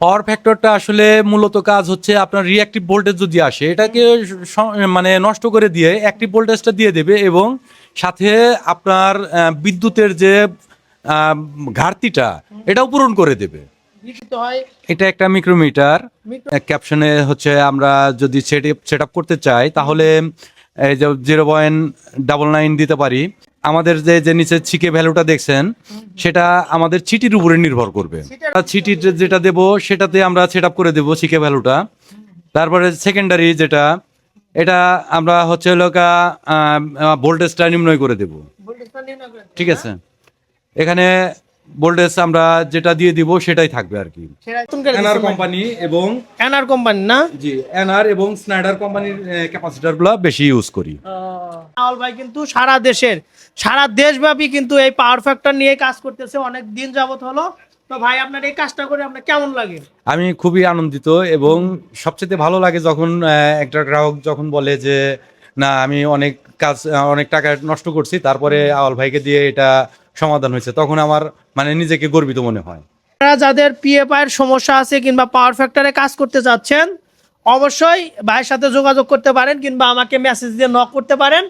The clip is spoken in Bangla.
পাওয়ার ফ্যাক্টরটা আসলে মূলত কাজ হচ্ছে আপনার রিঅ্যাক্টিভ ভোল্টেজ যদি আসে এটাকে মানে নষ্ট করে দিয়ে অ্যাক্টিভ ভোল্টেজটা দিয়ে দেবে এবং সাথে আপনার বিদ্যুতের যে ঘাটতিটা এটাও পূরণ করে দেবে। এটা একটা মিক্রোমিটার ক্যাপশনে হচ্ছে আমরা যদি সেট সেট আপ করতে চাই তাহলে এই যে জিরো পয়েন্ট ডাবল নাইন দিতে পারি আমাদের যে যে নিচে ছিকে ভ্যালুটা দেখছেন সেটা আমাদের চিটির উপরে নির্ভর করবে। চিটার- যেটা দেব সেটাতে আমরা সেট আপ করে দেবো ছিকে ভ্যালুটা। তারপরে সেকেন্ডারি যেটা এটা আমরা হচ্ছে লোকা ভোল্টেজটা নির্ণয় করে দেব। ঠিক আছে? এখানে ভোল্টেজ আমরা যেটা দিয়ে দিব সেটাই থাকবে আর কি। এনআর কোম্পানি এবং এনআর কোম্পানি না? জি এনআর এবং স্নাইডার কোম্পানির ক্যাপাসিটারগুলো বেশি ইউজ করি। রাহুল ভাই কিন্তু সারা দেশের সারা দেশব্যাপী কিন্তু এই পাওয়ার ফ্যাক্টর নিয়ে কাজ করতেছে অনেক দিন যাবত হলো। তো ভাই আপনার এই কাজটা করে আপনার কেমন লাগে? আমি খুবই আনন্দিত এবং সবচেয়ে ভালো লাগে যখন আহ, একটা গ্রাহক যখন বলে যে না আমি অনেক কাজ অনেক টাকা নষ্ট করছি তারপরে আওয়াল ভাইকে দিয়ে এটা সমাধান হয়েছে, তখন আমার মানে নিজেকে গর্বিত মনে হয়। যাদের পিএফআই এর সমস্যা আছে কিংবা পাওয়ার ফ্যাক্টরে কাজ করতে যাচ্ছেন, অবশ্যই ভাইয়ের সাথে যোগাযোগ করতে পারেন কিংবা আমাকে মেসেজ দিয়ে নক করতে পারেন।